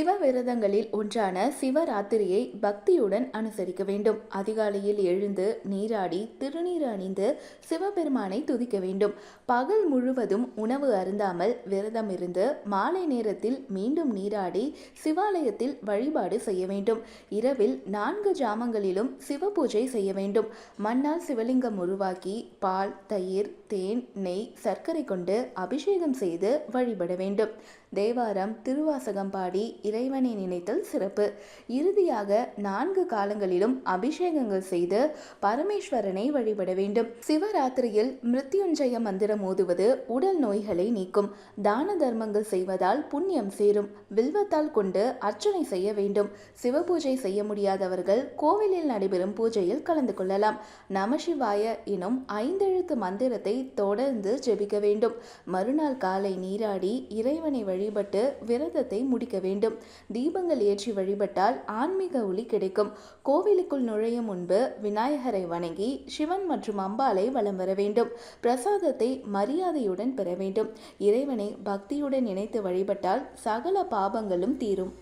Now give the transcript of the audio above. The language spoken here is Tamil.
சிவ விரதங்களில் ஒன்றான சிவராத்திரியை பக்தியுடன் அனுசரிக்க வேண்டும். அதிகாலையில் எழுந்து நீராடி திருநீர் அணிந்து சிவபெருமானை துதிக்க வேண்டும். பகல் முழுவதும் உணவு அருந்தாமல் விரதம் இருந்து மாலை நேரத்தில் மீண்டும் நீராடி சிவாலயத்தில் வழிபாடு செய்ய வேண்டும். இரவில் நான்கு ஜாமங்களிலும் சிவ பூஜை செய்ய வேண்டும். மண்ணால் சிவலிங்கம் உருவாக்கி பால் தயிர் தேன் நெய் சர்க்கரை கொண்டு அபிஷேகம் செய்து வழிபட வேண்டும். தேவாரம் திருவாசகம் பாடி இறைவனை நினைத்தல் சிறப்பு. இறுதியாக நான்கு காலங்களிலும் அபிஷேகங்கள் செய்து பரமேஸ்வரனை வழிபட வேண்டும். சிவராத்திரியில் மிருத்யுஞ்சய மந்திரம் ஓதுவது உடல் நோய்களை நீக்கும். தான தர்மங்கள் செய்வதால் புண்ணியம் சேரும். வில்வத்தால் கொண்டு அர்ச்சனை செய்ய வேண்டும். சிவபூஜை செய்ய முடியாதவர்கள் கோவிலில் நடைபெறும் பூஜையில் கலந்து கொள்ளலாம். நமசிவாய எனும் ஐந்தெழுத்து மந்திரத்தை தொடர்ந்து ஜெபிக்க வேண்டும். மறுநாள் காலை நீராடி இறைவனை வழிபட்டு விரதத்தை முடிக்க வேண்டும். தீபங்கள் ஏற்றி வழிபட்டால் ஆன்மீக ஒளி கிடைக்கும். கோவிலுக்குள் நுழையும் முன்பு விநாயகரை வணங்கி சிவன் மற்றும் அம்பாளை வலம் வர வேண்டும். பிரசாதத்தை மரியாதையுடன் பெற வேண்டும். இறைவனை பக்தியுடன் நினைத்து வழிபட்டால் சகல பாபங்களும் தீரும்.